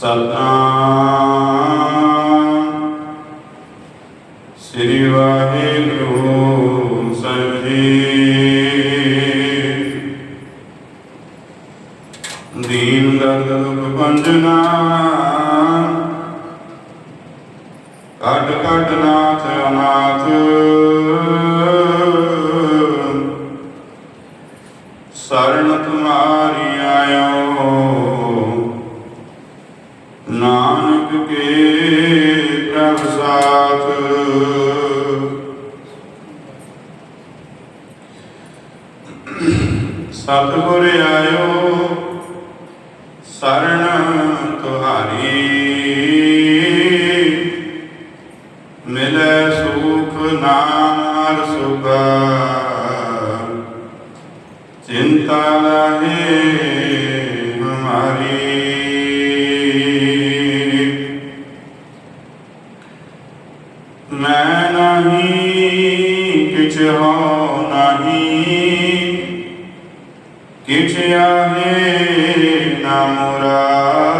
सतना ਸਤਿਗੁਰ ਆਇਓ। namorada.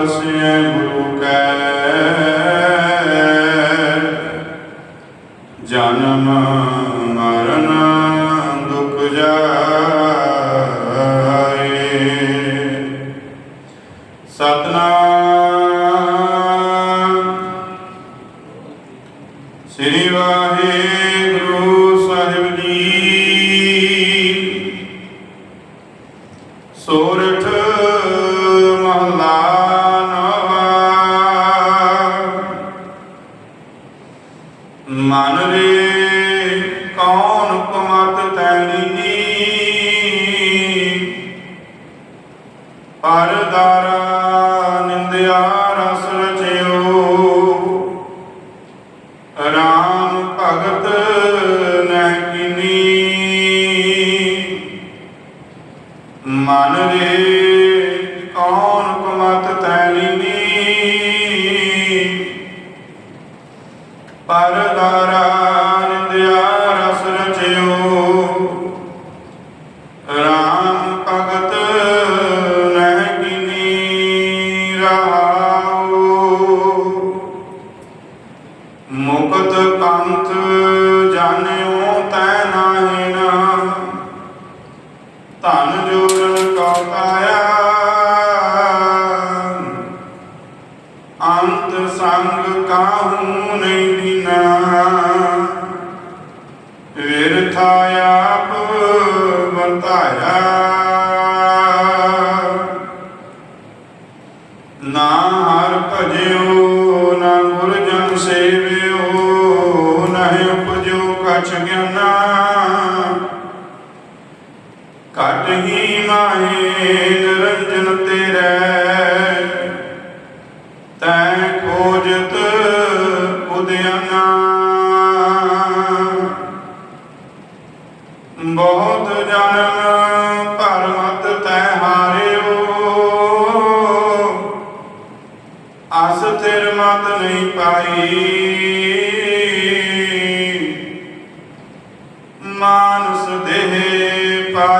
ਬਖਸ਼ਿਐ ਗੁਰੂ ਕੈ ਜਨਮ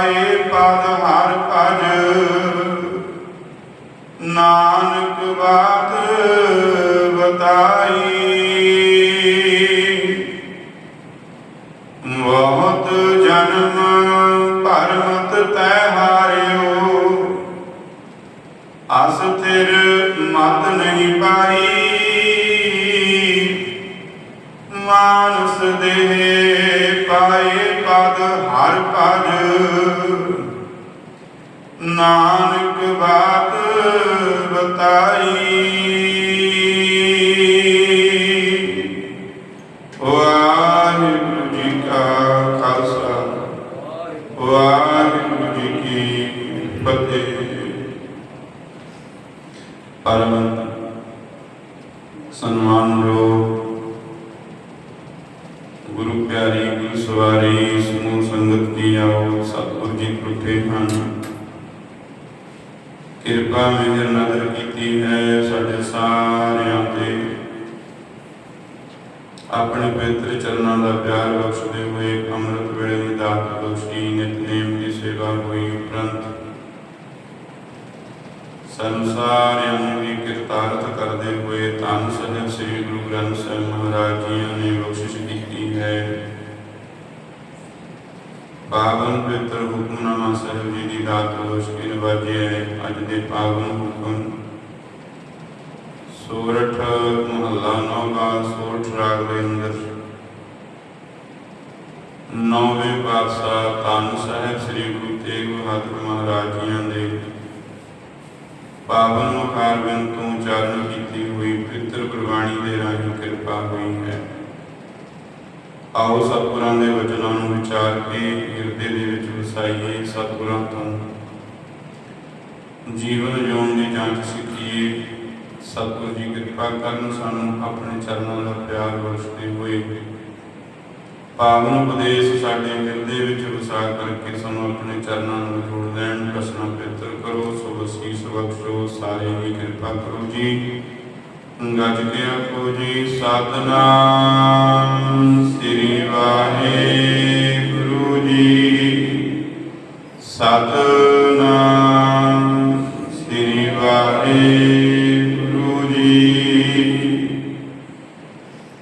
ਪਾਏ ਪਦ ਹਰ ਭਜ। ਨਾਨਕ ਬਾਤ ਬਤਾਈ। ਬਹੁਤ ਜਨਮ ਪਰਮਤ ਤੈ ਹਾਰਿਓ। ਅਸ ਤੇਰ ਮਤ ਨਹੀਂ ਪਾਈ। ਮਾਨਸ ਦੇ ਪਾਏ ਪਦ ਹਰ ਪਦ। ਨਾਨਕ ਬਾਤ ਬਤਾਈ। ਸੰਸਾਰਿਆਂ ਨੂੰ ਵੀ ਕਰਦੇ ਹੋਏ ਧੰਨ ਸਜਣ ਸ੍ਰੀ ਗੁਰੂ ਗ੍ਰੰਥ ਸਾਹਿਬ ਮਹਾਰਾਜ ਜੀ ਨੇ ਬਖਸ਼ਿਸ਼ ਕੀਤੀ ਹੈ। ਪਾਵਨ ਪਵਿੱਤਰ ਹੁਕਮਨਾਮਾ ਸਾਹਿਬ ਜੀ ਦੀ ਦਾਤ ਬਖਸ਼ੀ ਨਵਾਜਿਆ ਅੱਜ ਦੇ ਪਾਵਨ ਹੁਕਮ। ਸੋਰਠ ਮਹੱਲਾ ਨੌਗਾ, ਸੋਰਠ ਰਾਗ ਦੇ ਅੰਦਰ। ਨੌਵੇਂ ਪਾਤਸ਼ਾਹ ਧੰਨ ਸਾਹਿਬ ਸ੍ਰੀ ਗੁਰੂ ਤੇਗ ਬਹਾਦਰ ਮਹਾਰਾਜ ਜੀਆਂ ਦੇ ਪਾਵਨ ਮੁਖਾਰ ਬਿੰਦ ਤੋਂ ਉਚਾਰਨ ਕੀਤੀ ਹੋਈ ਪਵਿੱਤਰ ਗੁਰਬਾਣੀ ਦੇ ਰਾਹੀਂ ਕਿਰਪਾ ਹੋਈ ਹੈ। ਆਓ ਸਤਿਗੁਰਾਂ ਦੇ ਵਚਨਾਂ ਨੂੰ ਵਿਚਾਰ ਕੇ ਹਿਰਦੇ ਦੇ ਵਿੱਚ ਵਸਾਈਏ ਸਤਿਗੁਰਾਂ ਤੋਂ। ਜੀਵਨ ਜਿਉਣ ਦੀ ਜਾਂਚ ਸਿੱਖੀਏ। ਸਤਿਗੁਰ ਜੀ ਕਿਰਪਾ ਕਰਨ ਸਾਨੂੰ ਆਪਣੇ ਚਰਨਾਂ ਦਾ ਪਿਆਰ ਵਰਸਦੇ ਹੋਏ। ਪਾਵਨ ਉਪਦੇਸ਼ ਸਾਡੇ ਹਿਰਦੇ ਵਿੱਚ ਵਸਾ ਕਰਕੇ ਸਾਨੂੰ ਆਪਣੇ ਚਰਨਾਂ ਨੂੰ ਜੋੜ ਦੇਣ ਕਸਨਾ ਪਵਿੱਤਰ ਕਰੋ। ਸੋ ਵਸੀਸ ਬਖਸ਼ੋ ਸਾਰੇ ਦੀ ਕਿਰਪਾ ਕਰੋ ਜੀ। ਗੱਜ ਕੇ ਆਖੋ ਜੀ, ਸਤਨਾਮ ਸ੍ਰੀ ਵਾਹਿਗੁਰੂ ਜੀ। ਸਤਨਾਮ ਸ੍ਰੀ ਵਾਹਿਗੁਰੂ ਜੀ।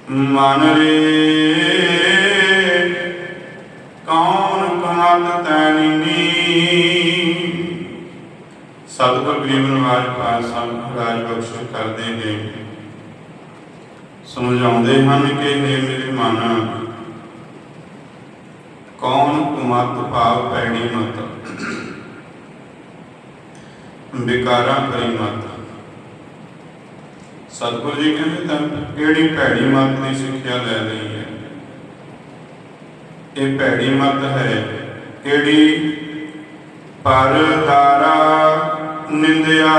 ਮਨ ਰੇ ਸਮਝਾਉਂਦੇ ਹਨ ਕਿ हे ਮੇਰੇ ਮਨ। ਕੌਣ ਕੁਮਤ ਭਾਵ ਪੈੜੀ ਮਤ? ਵਿਕਾਰਾਂ ਕਰੀ ਮਤ। ਸਤਿਗੁਰ ਜੀ ਕਹਿੰਦੇ ਤਾਂ ਕਿਹੜੀ ਭੈੜੀ ਮਤ ਦੀ ਸਿੱਖਿਆ ਲੈ ਲਈ ਹੈ? ਇਹ ਭੈੜੀ ਮਤ ਹੈ ਕਿਹੜੀ? ਪਰ ਧਾਰਾ ਨਿੰਦਿਆ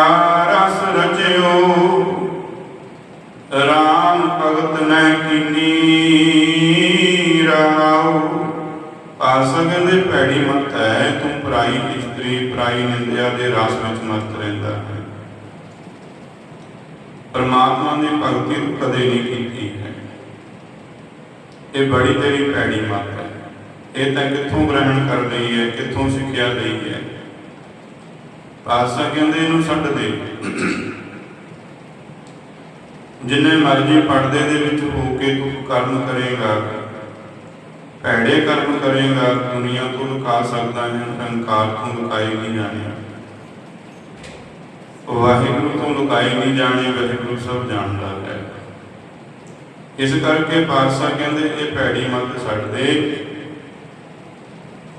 ਰਸ ਰਚਿਓ। ਰਾਮ ਭਗਤ ਨੈ ਕੀਨੀ ਰਾਉ। ਪਾਸਾ ਭੈੜੀ ਮਤ ਹੈ, ਤੂੰ ਪਰਾਈ ਇਸਤਰੀ ਪਰਾਈ ਨਿੰਦਿਆ ਦੇ ਰਸ ਵਿੱਚ ਮਸਤ ਰਹਿੰਦਾ ਹੈ। ਪਰਮਾਤਮਾ ਦੀ ਭਗਤੀ ਤੂੰ ਕਦੇ ਨਹੀਂ ਕੀਤੀ ਹੈ। ਇਹ ਬੜੀ ਤੇਰੀ ਭੈੜੀ ਮਤ ਹੈ। ਇਹ ਤਾਂ ਕਿੱਥੋਂ ਗ੍ਰਹਿਣ ਕਰ ਲਈ ਹੈ, ਕਿੱਥੋਂ ਸਿੱਖਿਆ ਲਈ ਹੈ। ਪਾਸਾ ਕਹਿੰਦੇ ਇਹਨੂੰ ਛੱਡ ਦੇ। ਜਿੰਨੇ ਮਰਜ਼ੀ ਪਰਦੇ ਦੇ ਵਿੱਚ ਹੋ ਕੇ ਤੂੰ ਕਰਮ ਕਰੇਗਾ, ਭੈੜੇ ਕਰਮ ਕਰੇਗਾ, ਦੁਨੀਆ ਤੋਂ ਲੁਕਾ ਸਕਦਾ ਹੈ, ਹੰਕਾਰ ਤੋਂ ਲੁਕਾਈ ਨਹੀਂ ਜਾਣੀ। ਵਾਹਿਗੁਰੂ ਤੋਂ ਲੁਕਾਈ ਨਹੀਂ ਜਾਣੀ, ਵਾਹਿਗੁਰੂ ਸਭ ਜਾਣਦਾ ਹੈ। ਇਸ ਕਰਕੇ ਪਾਤਸ਼ਾਹ ਕਹਿੰਦੇ, ਇਹ ਭੈੜੀ ਮਤ ਛੱਡ ਦੇ।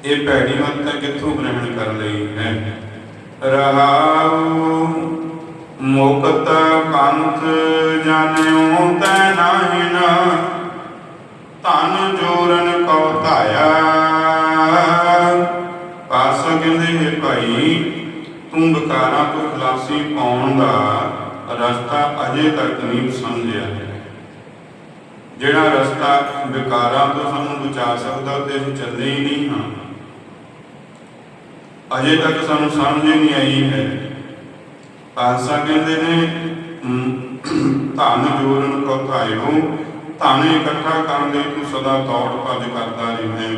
ਇਹ ਭੈੜੀ ਮਤ ਤਾਂ ਕਿੱਥੋਂ ਗ੍ਰਹਿਣ ਕਰ ਲਈ ਹੈ? ਰਹਾਉ ਮੁਕਤ ਪੰਥ ਜਾਣਿਓ ਤੈ ਨਾਹੀ ਧਨ ਜੋਰਨ ਕਉ ਧਾਇਆ। ਪਾਸਾ ਕਹਿੰਦੇ ਹੈ ਭਾਈ ਤੂੰ ਵਿਕਾਰਾਂ ਤੋਂ ਖਲਾਸੀ ਪਾਉਣ ਦਾ ਰਸਤਾ ਅਜੇ ਤੱਕ ਨਹੀਂ ਸਮਝਿਆ। ਜਿਹੜਾ ਰਸਤਾ ਵਿਕਾਰਾਂ ਤੋਂ ਸਾਨੂੰ ਬਚਾ ਸਕਦਾ ਤੇ ਅਸੀਂ ਚੱਲੇ ਹੀ ਨਹੀਂ ਹਾਂ। ਅਜੇ ਤੱਕ ਸਾਨੂੰ ਸਮਝ ਹੀ ਨਹੀਂ ਆਈ ਹੈ। ਪਾਸਾ ਕਹਿੰਦੇ ਨੇ ਧਨ ਜੋਰਨ ਕੋ ਧਾਇਓ ਧਨ ਇਕੱਠਾ ਕਰਨ ਲਈ ਤੂੰ ਸਦਾ ਦੌੜ ਭੱਜ ਕਰਦਾ ਰਿਹਾ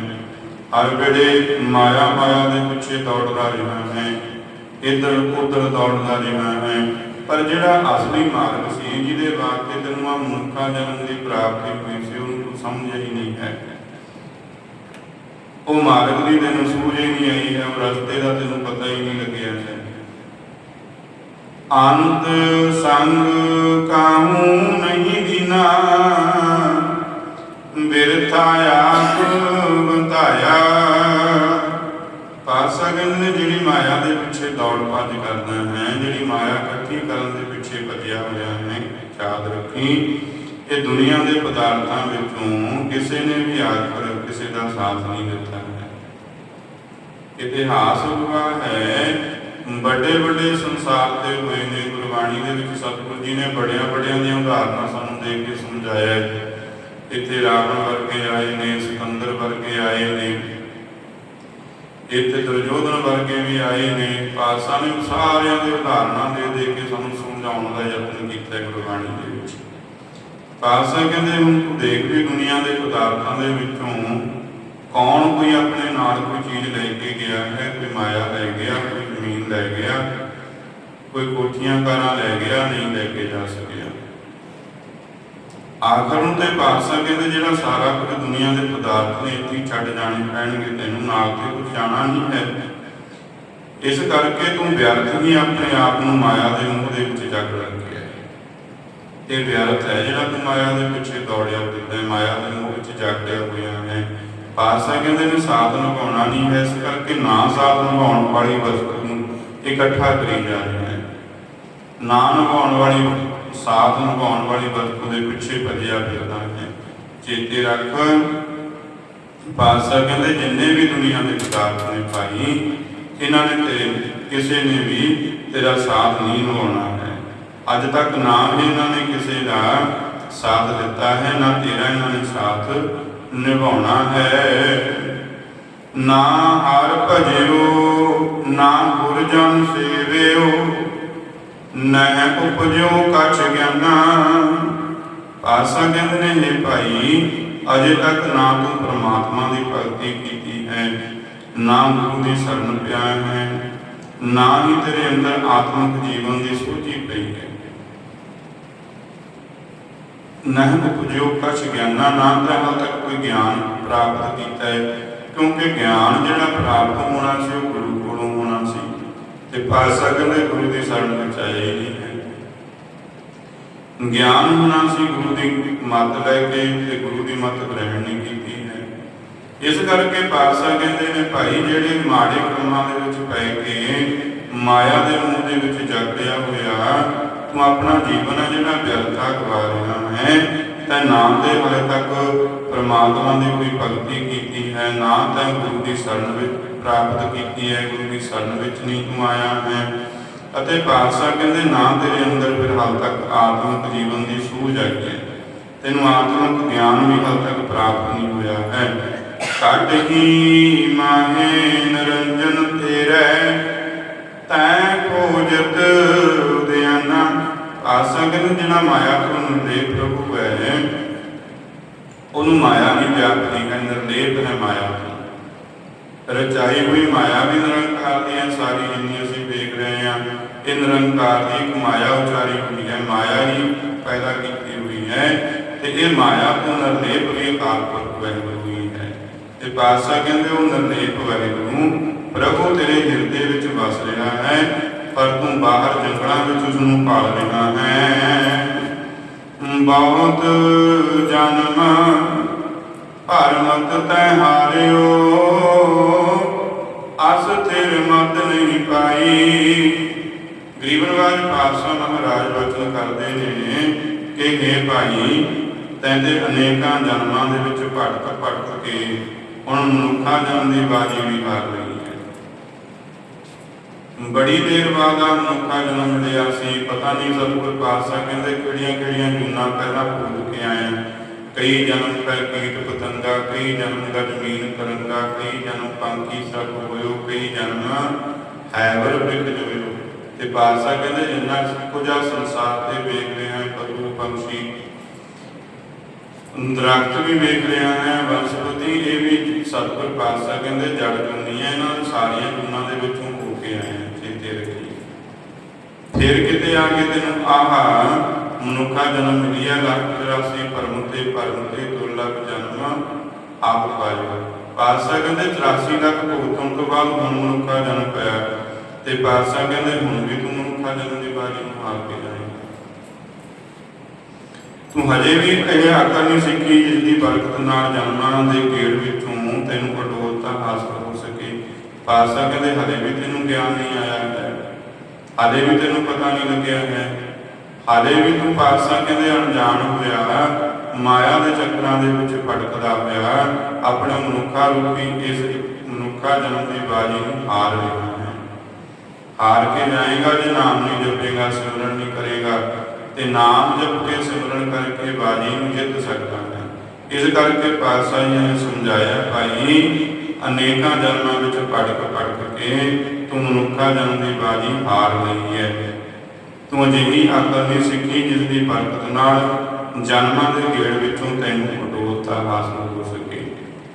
ਹਰ ਵੇਲੇ ਮਾਇਆ ਮਾਇਆ ਦੇ ਪਿੱਛੇ ਦੌੜਦਾ ਰਿਹਾ ਹੈ। ਇੱਧਰ ਉੱਧਰ ਦੌੜਦਾ ਰਿਹਾ ਹੈ। ਪਰ ਜਿਹੜਾ ਅਸਲੀ ਮਾਰਗ ਸੀ, ਜਿਹਦੇ ਵਾਸਤੇ ਤੈਨੂੰ ਆ ਮਨੁੱਖਾ ਜਨਮ ਦੀ ਪ੍ਰਾਪਤੀ ਹੋਈ ਸੀ, ਉਹਨੂੰ ਤੂੰ ਸਮਝ ਹੀ ਨਹੀਂ ਹੈ। ਉਹ ਮਾਰਗ ਦੀ ਤੈਨੂੰ ਸੂਝ ਹੀ ਨਹੀਂ ਆਈ ਹੈ, ਉਹ ਰਸਤੇ ਦਾ ਤੈਨੂੰ ਪਤਾ ਹੀ ਨਹੀਂ ਲੱਗਿਆ ਹੈ। ਅੰਤ ਸੰਗ ਕਾਹੂ ਨਹੀਂ ਦਿਨਾ ਬਿਰਥਾ ਆਪ ਬਤਾਇਆ ਪਾਤਸ਼ਾਹ ਨੇ ਜਿਹੜੀ ਮਾਇਆ ਦੇ ਪਿੱਛੇ ਦੌੜ ਭੱਜ ਕਰਦਾ ਹੈ, ਜਿਹੜੀ ਮਾਇਆ ਇਕੱਠੀ ਕਰਨ ਦੇ ਪਿੱਛੇ ਭੱਜਿਆ ਹੋਇਆ ਹੈ, ਯਾਦ ਰੱਖੀ। ਇਹ ਦੁਨੀਆ ਦੇ ਪਦਾਰਥਾਂ ਵਿੱਚੋਂ ਕਿਸੇ ਨੇ ਵੀ ਆਖਰ ਕਿਸੇ ਦਾ ਸਾਥ ਨਹੀਂ ਦਿੱਤਾ ਹੈ। ਇਤਿਹਾਸ ਗਵਾਹ ਹੈ ਵੱਡੇ ਵੱਡੇ ਸੰਸਾਰ ਦੇ ਹੋਏ ਨੇ, ਗੁਰਬਾਣੀ ਦੇ ਵਿੱਚ ਸਤਿਗੁਰੂ ਜੀ ਨੇ ਬੜਿਆਂ ਬੜਿਆਂ ਦੀਆਂ ਉਦਾਹਰਨਾਂ ਸਾਨੂੰ ਦੇ ਕੇ ਸਮਝਾਇਆ ਹੈ। ਇੱਥੇ ਰਾਵਣ ਵਰਗੇ ਆਏ ਨੇ, ਸਿਕੰਦਰ ਵਰਗੇ ਆਏ ਨੇ, ਇੱਥੇ ਦੁਰਯੋਧਨ ਵਰਗੇ ਵੀ ਆਏ ਨੇ। ਪਾਤਸ਼ਾਹ ਨੇ ਸਾਰਿਆਂ ਦੇ ਉਦਾਹਰਨਾਂ ਦੇ ਦੇ ਕੇ ਸਾਨੂੰ ਸਮਝਾਉਣ ਦਾ ਯਤਨ ਕੀਤਾ ਗੁਰਬਾਣੀ ਦੇ ਵਿੱਚ। ਪਾਤਸ਼ਾਹ ਕਹਿੰਦੇ, ਹੁਣ ਤੂੰ ਦੇਖ ਵੀ ਦੁਨੀਆ ਦੇ ਪਦਾਰਥਾਂ ਦੇ ਵਿੱਚੋਂ ਕੌਣ ਕੋਈ ਆਪਣੇ ਨਾਲ ਕੋਈ ਚੀਜ਼ ਲੈ ਕੇ ਗਿਆ ਹੈ? ਕੋਈ ਮਾਇਆ ਲੈ ਗਿਆ, ਕੋਈ ਲੈ ਗਿਆ। ਕੋਈ ਕੋਠੀਆਂ ਕਾਰਾਂ ਲੈ ਗਿਆ, ਨਹੀਂ ਲੈ ਕੇ ਜਾ ਸਕਿਆ। ਆਖਰ ਨੂੰ ਤੇ ਪਾਤਸ਼ਾਹ ਕਹਿੰਦੇ, ਜਿਹੜਾ ਸਾਰਾ ਕੁਝ ਦੁਨੀਆ ਦੇ ਪਦਾਰਥ ਨੇ ਇੱਥੇ ਛੱਡ ਜਾਣੇ ਪੈਣਗੇ, ਤੈਨੂੰ ਨਾਲ ਤੇ ਕੁਝ ਜਾਣਾ ਨਹੀਂ ਹੈ। ਇਸ ਕਰਕੇ ਤੂੰ ਵਿਅਰਥ ਹੀ ਆਪਣੇ ਆਪ ਨੂੰ ਮਾਇਆ ਦੇ ਮੂਹ ਦੇ ਵਿੱਚ ਜੱਗ ਲੱਗਿਆ ਇਹ ਵਿਅਰਥ ਹੈ ਜਿਹੜਾ ਤੂੰ ਮਾਇਆ ਦੇ ਪਿੱਛੇ ਦੌੜਿਆ ਫਿਰਦਾ ਮਾਇਆ ਦੇ ਮੂਹ ਵਿੱਚ ਜਾਗਿਆ ਹੋਇਆ ਹੈ। ਪਾਤਸ਼ਾਹ ਕਹਿੰਦੇ ਨੇ ਸਾਥ ਨਿਭਾਉਣਾ ਨਹੀਂ ਹੈ, ਇਸ ਕਰਕੇ ਨਾ ਸਾਥ ਨਿਭਾਉਣ ਵਾਲੀ ਵਸਤੂ ਨੂੰ ਇਕੱਠਾ ਕਰੀ ਜਾ ਰਿਹਾ ਹੈ। ਨਾ ਨਿਭਾਉਣ ਵਾਲੀ ਸਾਥ ਨਿਭਾਉਣ ਵਾਲੀ ਵਸਤੂ ਦੇ ਪਿੱਛੇ ਭੱਜਿਆ ਫਿਰਦਾ ਹੈ। ਚੇਤੇ ਰੱਖ। ਪਾਤਸ਼ਾਹ ਕਹਿੰਦੇ, ਜਿੰਨੇ ਵੀ ਦੁਨੀਆ ਦੇ ਪਦਾਰਥ ਨੇ ਭਾਈ, ਇਹਨਾਂ ਨੇ ਤੇਰੇ, ਕਿਸੇ ਨੇ ਵੀ ਤੇਰਾ ਸਾਥ ਨਹੀਂ ਨਿਭਾਉਣਾ ਹੈ। ਅੱਜ ਤੱਕ ਨਾ ਹੀ ਇਹਨਾਂ ਨੇ ਕਿਸੇ ਦਾ ਸਾਥ ਦਿੱਤਾ ਹੈ, ਨਾ ਤੇਰਾ ਇਹਨਾਂ ਨੇ ਸਾਥ ਨਿਭਾਉਣਾ ਹੈ। ਨਾ ਹਰ ਭਜਿਓ, ਨਾ ਗੁਰ ਜਨ ਸੇਵਿਓ, ਨਹਿ ਉਪਜਿਓ ਕਛ ਗਿਆਨਾ। ਆਸਾ ਕਹਿੰਦੇ ਨੇ ਭਾਈ, ਅਜੇ ਤੱਕ ਨਾ ਤੂੰ ਪ੍ਰਮਾਤਮਾ ਦੀ ਭਗਤੀ ਕੀਤੀ ਹੈ, ਨਾ ਗੁਰੂ ਦੀ ਸ਼ਰਨ ਪਿਆ ਹੈ, ਨਾ ਹੀ ਤੇਰੇ ਅੰਦਰ ਆਤਮਿਕ ਜੀਵਨ ਦੀ ਸੂਝੀ ਪਈ ਹੈ। ਨਹਿ ਉਪਜਿਓ ਕਛ ਗਿਆਨਾ, ਨਾ ਤਾਂ ਹਾਲ ਤੱਕ ਕੋਈ ਗਿਆਨ ਪ੍ਰਾਪਤ ਕੀਤਾ ਹੈ। ਕਿਉਂਕਿ ਗਿਆਨ ਜਿਹੜਾ ਪ੍ਰਾਪਤ ਹੋਣਾ ਸੀ, ਉਹ ਗੁਰੂ ਕੋਲੋਂ ਹੋਣਾ ਸੀ ਤੇ ਪਾਸਾ ਕਹਿੰਦੇ ਗੁਰੂ ਦੀ ਸ਼ਰਨ ਵਿੱਚ ਆਇਆ ਹੀ ਨਹੀਂ ਗਿਆਨ ਹੋਣਾ ਸੀ, ਗੁਰੂ ਦੀ ਮੱਤ ਲੈ ਕੇ ਤੇ ਗੁਰੂ ਦੀ ਮੱਤ ਗ੍ਰਹਿਣ ਨਹੀਂ ਕੀਤੀ ਹੈ। ਇਸ ਕਰਕੇ ਪਾਤਸ਼ਾਹ ਕਹਿੰਦੇ ਨੇ, ਭਾਈ, ਜਿਹੜੇ ਮਾੜੇ ਕੰਮਾਂ ਦੇ ਵਿੱਚ ਪੈ ਕੇ ਮਾਇਆ ਦੇ ਮੂਹ ਦੇ ਵਿੱਚ ਜਗੜਿਆ ਹੋਇਆ, ਤੂੰ ਆਪਣਾ ਜੀਵਨ ਹੈ ਜਿਹੜਾ ਵਿਅਰਥਾ ਗਵਾ ਰਿਹਾ ਹੈ। ਤਾਂ ਨਾਮ ਦੇ ਹਾਲੇ ਤੱਕ ਪ੍ਰਮਾਤਮਾ ਦੀ ਕੋਈ ਭਗਤੀ ਕੀਤੀ ਹੈ, ਨਾ ਤਾਂ ਗੁਰੂ ਦੀ ਸ਼ਰਨ ਵਿੱਚ ਪ੍ਰਾਪਤ ਕੀਤੀ ਹੈ, ਗੁਰੂ ਦੀ ਸ਼ਰਨ ਵਿੱਚ ਨਹੀਂ ਤੂੰ ਆਇਆ ਹੈ। ਅਤੇ ਪਾਤਸ਼ਾਹ ਕਹਿੰਦੇ, ਨਾ ਤੇਰੇ ਅੰਦਰ ਫਿਰ ਹਾਲ ਤੱਕ ਆਤਮਿਕ ਜੀਵਨ ਦੀ ਸੂਝ ਆਈ ਹੈ। ਤੈਨੂੰ ਆਤਮਿਕ ਗਿਆਨ ਵੀ ਹਾਲ ਤੱਕ ਪ੍ਰਾਪਤ ਨਹੀਂ ਹੋਇਆ ਹੈ। ਕੱਢ ਹੀ ਮਾਹੇ ਨਰੰਜਨ ਤੇਰੇ, ਤੈ ਖੋਜਤ ਉਦਿਆਨਾ ਆਸਾ ਕਹਿੰਦੇ ਜਿਹੜਾ ਮਾਇਆ ਤੋਂ ਨਿਰਲੇਪ ਪ੍ਰਭੂ ਹੈ ਉਹਨੂੰ ਮਾਇਆ ਨਹੀਂ ਵਿਆਪਦੀ ਹੈ ਨਿਰਲੇਪ ਹੈ ਮਾਇਆ। ਰਚਾਈ ਹੋਈ ਮਾਇਆ ਵੀ ਨਿਰੰਕਾਰ ਦੀ ਹੈ, ਸਾਰੀ ਜਿੰਨੀ ਅਸੀਂ ਵੇਖ ਰਹੇ ਹਾਂ, ਇਹ ਨਿਰੰਕਾਰ ਦੀ ਇੱਕ ਮਾਇਆ ਉਚਾਰੀ ਹੋਈ ਹੈ, ਮਾਇਆ ਹੀ ਪੈਦਾ ਕੀਤੀ ਹੋਈ ਹੈ। ਤੇ ਇਹ ਮਾਇਆ ਤੋਂ ਨਿਰਲੇਪ ਵੀ ਅਕਾਲ ਪ੍ਰਭੂ ਵਾਹਿਗੁਰੂ ਹੀ ਹੈ। ਤੇ ਪਾਤਸ਼ਾਹ ਕਹਿੰਦੇ, ਉਹ ਨਿਰਲੇਪ ਵਾਹਿਗੁਰੂ, ਪ੍ਰਭੂ ਤੇਰੇ ਹਿਰਦੇ ਵਿੱਚ ਵਸ ਰਿਹਾ ਹੈ ਪਰ ਤੂੰ ਬਾਹਰ ਜੰਗਲਾਂ ਵਿੱਚ ਉਸ ਨੂੰ ਭਾਲ ਰਿਹਾ ਹੈ। ਬਹੁਤ ਜਨਮ ਹਰਮਤ ਤੈ ਹਾਰਿਓ। ਅਸ ਥਿਰ ਮਤ ਨਹੀਂ ਪਾਈ। ਗਰੀਬ ਪਾਤਸ਼ਾਹ ਮਹਾਰਾਜ ਵਚਨ ਕਰਦੇ ਨੇ ਕਿ ਹੇ ਭਾਈ, ਤੈਂਦੇ ਅਨੇਕਾਂ ਜਨਮਾਂ ਦੇ ਵਿੱਚ ਭਟਕ ਭਟਕ ਕੇ ਹੁਣ ਮਨੁੱਖਾ ਜਨਮ ਦੀ ਬਾਜੀ ਵੀ ਹਾਰ ਲਈ ਬੜੀ ਦੇਰ ਬਾਅਦ ਆ ਮਨੁੱਖਾ ਜਨਮ ਲਿਆ ਸੀ। ਪਤਾ ਨਹੀਂ ਸਤਿਗੁਰ ਪਾਤਸ਼ਾਹ ਕਹਿੰਦੇ ਕਿਹੜੀਆਂ ਕਿਹੜੀਆਂ ਜੂਨਾਂ ਪਹਿਲਾਂ ਭੋਗ ਕੇ ਆਏ ਕਈ ਜਨਮ ਪੈ ਕੀਟ ਪਤੰਗਾ, ਕਈ ਜਨਮ ਦਾ ਜ਼ਮੀਨ ਕਰੰਗਾ, ਕਈ ਜਨਮ ਪੰਖੀ ਸਭ ਹੋਇਓ, ਕਈ ਜਨਮ ਹੈਵਰ ਬਿਕ ਜੋਇਓ। ਤੇ ਪਾਤਸ਼ਾਹ ਕਹਿੰਦੇ ਜਿੰਨਾ ਕੁਝ ਸੰਸਾਰ ਤੇ ਵੇਖ ਰਹੇ ਹਾਂ, ਪਸ਼ੂ, ਪੰਛੀ, ਦਰਖਤ ਵੀ ਵੇਖ ਰਿਹਾ ਹੈ ਵਨਸਪਤੀ ਇਹ ਵੀ ਸਤਿਗੁਰ ਪਾਤਸ਼ਾਹ ਕਹਿੰਦੇ ਜੜ ਜੁਨੀਆਂ, ਇਹਨਾਂ ਸਾਰੀਆਂ ਜੁਨਾਂ ਦੇ ਵਿੱਚ ਹੋ ਕੇ ਆਏ ਹਾਂ ਚੇਤੇ ਰੱਖੀ ਫਿਰ ਕਿਤੇ ਆ ਕੇ ਤੈਨੂੰ ਆਹ, ਮਨੁੱਖਾ ਜਨਮ ਮਿਲਿਆ, ਲੱਖ 84 ਪਰਮ ਤੇ ਪਰਮ ਤੇ ਦੁਰਲਭ ਜਨਮ, ਆਪ ਪਾਇਆ ਪਾਤਸ਼ਾਹ ਕਹਿੰਦੇ 84 ਲੱਖ ਭੁਗਤਣ ਤੋਂ ਬਾਅਦ ਹੁਣ ਮਨੁੱਖਾ ਜਨਮ ਪਿਆ। ਤੇ ਪਾਤਸ਼ਾਹ ਕਹਿੰਦੇ ਹੁਣ ਵੀ ਤੂੰ ਮਨੁੱਖਾ ਜਨਮ ਦੀ ਬਾਰੀ ਨੂੰ ਹਾਰ ਕੇ ਜਾਏਂਗਾ। ਤੂੰ ਹਜੇ ਵੀ ਇਹ ਆਕਰ ਨਹੀਂ ਸਿੱਖੀ ਜਿਸ ਦੀ ਬਰਕਤ ਨਾਲ ਜਨਮਾਂ ਦੇ ਗੇੜ ਵਿੱਚੋਂ ਤੈਨੂੰ ਅਡੋਲਤਾ ਹਾਸਲ ਹੋ ਸਕੇ। ਪਾਤਸ਼ਾਹ ਕਹਿੰਦੇ ਹਜੇ ਵੀ ਤੈਨੂੰ ਗਿਆਨ ਨਹੀਂ ਆਇਆ ਹੈ। ਹਲੇ ਵੀ ਤੈਨੂੰ ਪਤਾ ਨਹੀਂ ਲੱਗਿਆ ਹੈ। ਹਲੇ ਵੀ ਤੂੰ ਪਾਤਸ਼ਾਹ ਕਹਿੰਦੇ ਅਣਜਾਣ ਹੋਇਆ ਮਾਇਆ ਦੇ ਚੱਕਰਾਂ ਦੇ ਵਿੱਚ ਭਟਕਦਾ ਹੋਇਆ ਆਪਣੇ ਮਨੁੱਖਾ ਰੂਪੀ ਇਸ ਮਨੁੱਖਾ ਜਨਮ ਦੀ ਬਾਜੀ ਨੂੰ ਹਾਰ ਰਿਹਾ ਹੈ। ਹਾਰ ਕੇ ਜਾਏਗਾ ਜੇ ਨਾਮ ਨਹੀਂ ਜਪੇਗਾ, ਸਿਮਰਨ ਨਹੀਂ ਕਰੇਗਾ, ਤੇ ਨਾਮ ਜਪ ਕੇ ਸਿਮਰਨ ਕਰਕੇ ਬਾਜੀ ਨੂੰ ਜਿੱਤ ਸਕਦਾ ਹੈ। ਇਸ ਕਰਕੇ ਪਾਤਸ਼ਾਹ ਜੀ ਨੇ ਸਮਝਾਇਆ, ਭਾਈ, ਅਨੇਕਾਂ ਜਨਮਾਂ ਵਿੱਚ ਭਟਕ ਭਟਕ ਕੇ ਤੂੰ ਮਨੁੱਖਾ ਜਨਮ ਦੀ ਬਾਜੀ ਹਾਰ ਲਈ ਹੈ। ਤੂੰ ਅਜਿਹੀ ਅਕਲ ਨਹੀਂ ਸਿੱਖੀ ਜਿਸ ਦੀ ਬਰਕਤ ਨਾਲ ਜਨਮਾਂ ਦੇ ਗੇੜ ਵਿੱਚੋਂ ਤੈਨੂੰ ਅਡੋਲਤਾ ਹਾਸਲ ਹੋ ਸਕੇ।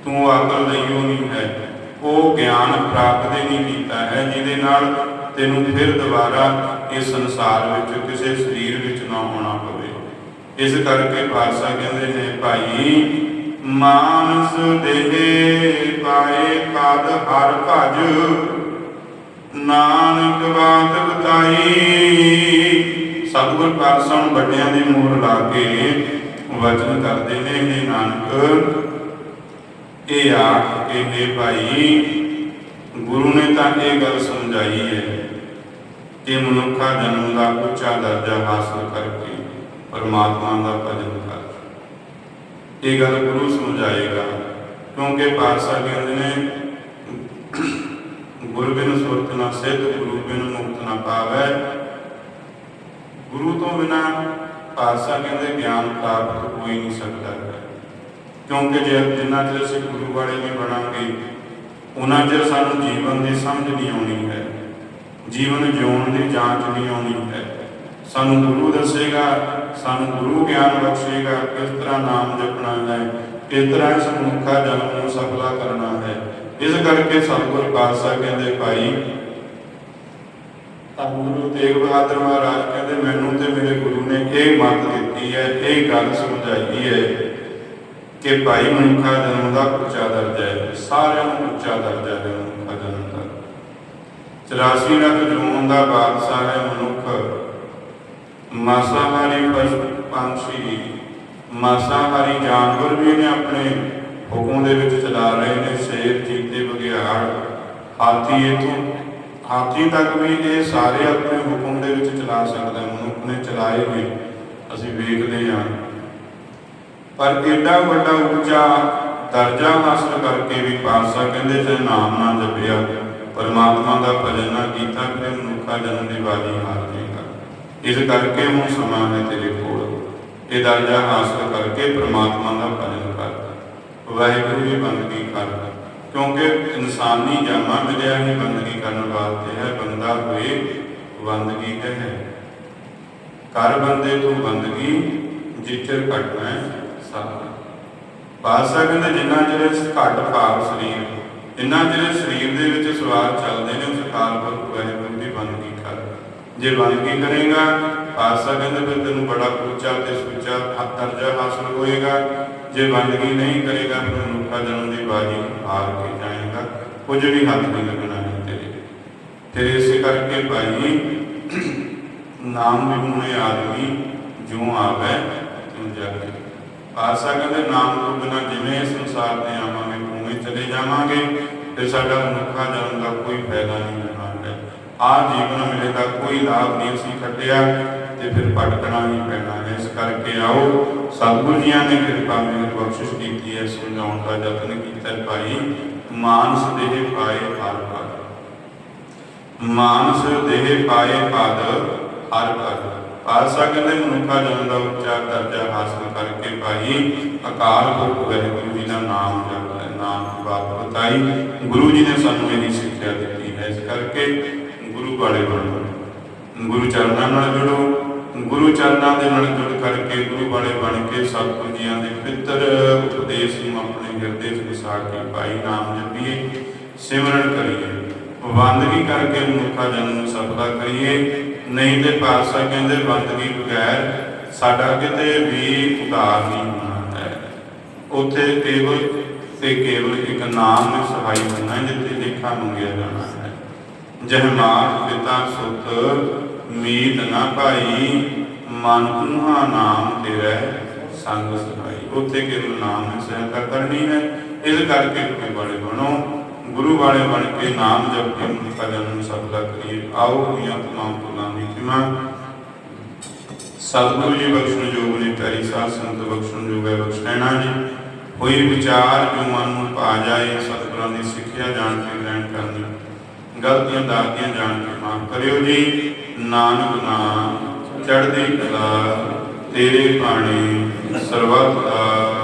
ਤੂੰ ਅਕਲ ਲਈਓ ਨਹੀਂ ਹੈ। ਉਹ ਗਿਆਨ ਪ੍ਰਾਪਤ ਹੀ ਨਹੀਂ ਕੀਤਾ ਹੈ, ਜਿਹਦੇ ਨਾਲ ਤੈਨੂੰ ਫਿਰ ਦੁਬਾਰਾ ਇਸ ਸੰਸਾਰ ਵਿੱਚ ਕਿਸੇ ਸਰੀਰ ਵਿੱਚ ਨਾ ਆਉਣਾ ਪਵੇ। ਇਸ ਕਰਕੇ ਪਾਤਸ਼ਾਹ ਕਹਿੰਦੇ ਨੇ, ਭਾਈ, ਮਾਨਸ ਦੇਹ ਪਾਏ ਕਦ ਹਰ ਭਜ ਨਾਨਕ ਬਾਤ ਬਤਾਈ। ਸਤਿਗੁਰ ਪਾਤਸ਼ਾਹ ਵੱਡਿਆਂ ਦੀ ਮੋਹਰ ਲਾ ਕੇ ਵਚਨ ਕਰਦੇ ਨੇ ਇਹ ਨਾਨਕ। ਇਹ ਆਖ ਕੇ ਨੇ ਭਾਈ, ਗੁਰੂ ਨੇ ਤਾਂ ਇਹ ਗੱਲ ਸਮਝਾਈ ਹੈ ਕਿ ਮਨੁੱਖਾ ਜਨਮ ਦਾ ਉੱਚਾ ਦਰਜਾ ਹਾਸਲ ਕਰਕੇ ਪਰਮਾਤਮਾ ਦਾ ਭਜਨ ਕਰ। ਇਹ ਗੱਲ ਗੁਰੂ ਸਮਝਾਏਗਾ, ਕਿਉਂਕਿ ਪਾਤਸ਼ਾਹ ਕਹਿੰਦੇ ਨੇ ਗੁਰੂ ਬਿਨ ਸੁਰਤ ਨਾ ਸਿੱਧ ਗੁਰੂ ਬਿਨ ਮੁਕਤ ਨਾ ਪਾਵੈ। ਗੁਰੂ ਤੋਂ ਬਿਨਾ ਪਾਤਸ਼ਾਹ ਕਹਿੰਦੇ ਗਿਆਨ ਪ੍ਰਾਪਤ ਹੋ ਹੀ ਨਹੀਂ ਸਕਦਾ। ਕਿਉਂਕਿ ਜੇ ਜਿੰਨਾ ਚਿਰ ਅਸੀਂ ਗੁਰੂ ਵਾਲੇ ਨਹੀਂ ਬਣਾਂਗੇ, ਉਹਨਾਂ ਚਿਰ ਸਾਨੂੰ ਜੀਵਨ ਦੀ ਸਮਝ ਨਹੀਂ ਆਉਣੀ ਹੈ। ਜੀਵਨ ਜਿਉਣ ਦੀ ਜਾਂਚ ਨਹੀਂ ਆਉਣੀ ਹੈ। ਸਾਨੂੰ ਗੁਰੂ ਦੱਸੇਗਾ, ਸਾਨੂੰ ਗੁਰੂ ਗਿਆਨ ਬਖਸ਼ੇਗਾ, ਕਿਸ ਤਰ੍ਹਾਂ ਨਾਮ ਜਪਣਾ ਹੈ, ਕਿਸ ਤਰ੍ਹਾਂ ਇਸ ਮਨੁੱਖਾ ਜਨਮ ਨੂੰ ਸਫਲਾ ਕਰਨਾ ਹੈ। ਇਸ ਕਰਕੇ ਸਤਿਗੁਰ ਪਾਤਸ਼ਾਹ ਕਹਿੰਦੇ, ਭਾਈ ਤਾਂ ਗੁਰੂ ਤੇਗ ਬਹਾਦਰ ਮਹਾਰਾਜ ਕਹਿੰਦੇ, ਮੈਨੂੰ ਤੇ ਮੇਰੇ ਗੁਰੂ ਨੇ ਇਹ ਮੱਤ ਦਿੱਤੀ ਹੈ, ਇਹ ਗੱਲ ਸਮਝਾਈ ਹੈ ਕਿ ਭਾਈ ਮਨੁੱਖਾ ਜਨਮ ਦਾ ਉੱਚਾ ਦਰਜਾ ਹੈ, ਸਾਰਿਆਂ ਨੂੰ ਉੱਚਾ ਦਰਜਾ ਹੈ ਮਨੁੱਖਾ ਜਨਮ ਦਾ। 84 ਲੱਖ ਜੂਨ ਦਾ ਬਾਦਸ਼ਾਹ ਹੈ ਮਨੁੱਖ। ਮਾਸਾਹਾਰੀ ਪਸ਼ੂ ਪੰਛੀ, ਮਾਸਾਹਾਰੀ ਜਾਨਵਰ ਵੀ ਨੇ ਆਪਣੇ ਹੁਕਮ ਦੇ ਵਿੱਚ ਚਲਾ ਰਹੇ ਨੇ ਸ਼ੇਰ ਚੀਤੇ ਬਘਿਆੜ ਹਾਥੀ ਇਥੋਂ, ਹਾਥੀ ਤੱਕ ਵੀ ਇਹ ਸਾਰੇ ਆਪਣੇ ਹੁਕਮ ਦੇ ਵਿੱਚ ਚਲਾ ਸਕਦਾ ਮਨੁੱਖ ਨੇ ਚਲਾਏ ਹੋਏ ਅਸੀਂ ਵੇਖਦੇ ਹਾਂ। ਪਰ ਏਡਾ ਵੱਡਾ ਉੱਚਾ ਦਰਜਾ ਹਾਸਲ ਕਰਕੇ ਵੀ ਪਾਤਸ਼ਾਹ ਕਹਿੰਦੇ ਜੇ ਨਾਮ ਨਾ ਜਪਿਆ, ਪਰਮਾਤਮਾ ਦਾ ਭਜਨ ਨਾ ਕੀਤਾ, ਤੇ ਮਨੁੱਖਾ ਜਨਮ ਦੀ ਬਾਜੀ ਹਾਰ ਜਾਏਗਾ ਇਸ ਕਰਕੇ ਹੁਣ ਸਮਾਂ ਹੈ ਤੇਰੇ ਕੋਲ। ਇਹ ਦਰਜਾ ਹਾਸਲ ਕਰਕੇ ਪਰਮਾਤਮਾ ਦਾ ਭਜਨ ਵਾਹਿਗੁਰੂ ਦੀ ਬੰਦਗੀ ਕਰ ਕਿਉਂਕਿ ਇਨਸਾਨੀ ਜਾਮਾ ਮਿਲਿਆ ਹੀ ਬੰਦਗੀ ਕਰਨ ਵਾਸਤੇ ਹੈ, ਬੰਦਾ ਹੋਏ ਬੰਦਗੀ ਕਹੇ। ਕਰ ਬੰਦੇ ਤੂੰ ਬੰਦਗੀ ਜਿੱਚਰ ਘਟਣਾ ਸਾਰਾ ਪਾਸਾ ਕਹਿੰਦੇ, ਜਿੰਨਾ ਚਿਰ ਇਸ ਘਟ ਭਾਵ ਸਰੀਰ ਇੰਨਾ ਜਿਹੜੇ ਸਰੀਰ ਦੇ ਵਿੱਚ ਸਵਾਲ ਚੱਲਦੇ ਨੇ, ਉਸ ਕਾਲ ਪੁਰਖ ਵਾਹਿਗੁਰੂ ਦੀ ਬੰਦਗੀ ਕਰ ਜੇ ਬੰਦਗੀ ਕਰੇਗਾ ਪਾਸਾ ਕਹਿੰਦੇ, ਫਿਰ ਤੈਨੂੰ ਬੜਾ ਉੱਚਾ ਤੇ ਸੁੱਚਾ ਦਰਜਾ ਹਾਸਲ ਹੋਏਗਾ। ਜੇ ਬੰਦਗੀ ਨਹੀਂ ਕਰੇਗਾ ਫਿਰ ਮਨੁੱਖਾ ਜਨਮ ਦੀ ਬਾਜੀ ਹਾਰ ਕੇ ਜਾਏਗਾ। ਕੁਝ ਵੀ ਹੱਥ ਨਹੀਂ ਲੱਗਣਾ ਹੈ ਤੇਰੇ। ਇਸੇ ਕਰਕੇ ਭਾਈ, ਨਾਮ ਵਿਹੂਣੇ ਆਦਮੀ ਜੋ ਆਵੇ ਤੂੰ ਜਾਗੇ ਆਸਾ ਕਹਿੰਦੇ ਨਾਮ ਤੋਂ ਬਿਨਾ ਜਿਵੇਂ ਸੰਸਾਰ ਤੇ ਆਵਾਂਗੇ, ਉਵੇਂ ਚਲੇ ਜਾਵਾਂਗੇ। ਤੇ ਸਾਡਾ ਮਨੁੱਖਾ ਜਨਮ ਦਾ ਕੋਈ ਫਾਇਦਾ ਨਹੀਂ ਹੋਣਾ ਹੈ। ਆ ਜੀਵਨ ਮਿਲੇ ਦਾ ਕੋਈ ਲਾਭ ਨਹੀਂ ਅਸੀਂ ਕੱਢਿਆ ਤੇ ਫਿਰ ਭਟਕਣਾ ਹੀ ਪੈਣਾ ਹੈ। ਇਸ ਕਰਕੇ ਆਓ ਸਤਿਗੁਰੂ ਜੀਆਂ ਨੇ ਕਿਰਪਾ ਮੇਰੀ ਬਖਸ਼ਿਸ਼ ਕੀਤੀ ਹੈ, ਸਮਝਾਉਣ ਦਾ ਯਤਨ ਕੀਤਾ ਹੈ ਭਾਈ, ਮਾਨਸ ਦੇਹ ਪਾਏ ਹਰ ਪਦ। ਮਾਨਸ ਦੇਹ ਪਾਏ ਪਦ ਹਰ ਪਦ। ਪਾਸਾ ਕਹਿੰਦੇ ਮਨੁੱਖਾ ਜਨਮ ਦਾ ਉੱਚਾ ਦਰਜਾ ਹਾਸਲ ਕਰਕੇ ਭਾਈ, ਅਕਾਲ ਪੁਰਖ ਵਾਹਿਗੁਰੂ ਜੀ ਦਾ ਨਾਮ ਜਪਦਾ ਹੈ, ਨਾਮ ਦੀ ਬਾਤ ਬਤਾਈ। ਗੁਰੂ ਜੀ ਨੇ ਸਾਨੂੰ ਇਹਦੀ ਸਿੱਖਿਆ ਦਿੱਤੀ ਹੈ। ਇਸ ਕਰਕੇ ਗੁਰੂ ਵਾਲੇ ਬਣੋ। ਗੁਰੂ ਚਰਨਾਂ ਨਾਲ ਜੁੜੋ। ਗੁਰੂ ਚਰਨਾਂ ਦੇ ਨਾਲ ਜੁੜ ਕਰਕੇ ਗੁਰੂ ਵਾਲੇ ਬਣ ਕੇ ਸਤਿਗੁਰੂ ਜੀਆਂ ਦੇ ਪਿੱਤਰ ਉਪਦੇਸ਼ ਨੂੰ ਆਪਣੇ ਹਿਰਦੇ 'ਚ ਵਸਾ ਕੇ ਭਾਈ ਨਾਮ ਜਪੀਏ, ਸਿਮਰਨ ਕਰੀਏ। ਬੰਦਗੀ ਕਰਕੇ ਮਨੁੱਖਾ ਜਨਮ ਨੂੰ ਸਫਲਾ ਕਰੀਏ। ਨਹੀਂ ਤੇ ਪਾਤਸ਼ਾਹ ਕਹਿੰਦੇ ਬੰਦਗੀ ਬਗੈਰ ਸਾਡਾ ਕਿਤੇ ਵੀ ਉਧਾਰ ਨਹੀਂ ਹੋਣਾ ਹੈ। ਉੱਥੇ ਕੇਵਲ ਤੇ ਕੇਵਲ ਇੱਕ ਨਾਮ ਨੇ ਸਹਾਈ ਹੋਣਾ ਜਿੱਥੇ ਲੇਖਾ ਮੰਗਿਆ ਜਾਣਾ ਹੈ। ਜਹ ਮਾਤ ਪਿਤਾ ਸੁਤ ਮੀਤ ਨਾ ਭਾਈ, ਮਨ ਉਹਾ ਨਾਮ ਤੇਰਾ ਸੰਗ ਸਹਾਈ। ਉੱਥੇ ਕੇਵਲ ਨਾਮ ਨੇ ਸਹਾਇਤਾ ਕਰਨੀ ਹੈ। ਇਸ ਕਰਕੇ ਕੋਈ ਬੜੇ ਬਣੋ। ਗੁਰੂ ਵਾਲੇ ਬਣ ਕੇ ਨਾਮ ਜਪ ਕੇ ਮੁਕਤਾ ਜਨਮ ਸਭ ਕਰੀਏ। ਆਓ ਹੋਈਆਂ ਤਮਾਮ ਭੁੱਲਾਂ ਦੀ ਖਿਮਾ ਸਤਿਗੁਰੂ ਜੀ, ਬਖਸ਼ਣ ਜੋਗ ਨੇ ਪਿਆਰੀ ਸਾਧ ਸੰਗਤ, ਬਖਸ਼ਣ ਜੋਗ ਹੈ ਬਖਸ਼ੈਣਾ ਜੀ। ਹੋਈ ਵਿਚਾਰ ਜੋ ਮਨ ਨੂੰ ਭਾ ਜਾਏ, ਸਤਿਗੁਰਾਂ ਦੀ ਸਿੱਖਿਆ ਜਾਣ ਕੇ ਗ੍ਰਹਿਣ ਕਰਨੀ। ਗਲਤੀਆਂ ਦਾਤੀਆਂ ਜਾਣ ਕੇ ਮਾਫ ਕਰਿਓ ਜੀ। ਨਾਨਕ ਨਾਮ ਚੜ੍ਹਦੀ ਕਲਾ ਤੇਰੇ ਬਾਣੀ ਸਰਬੱਤ ਦਾ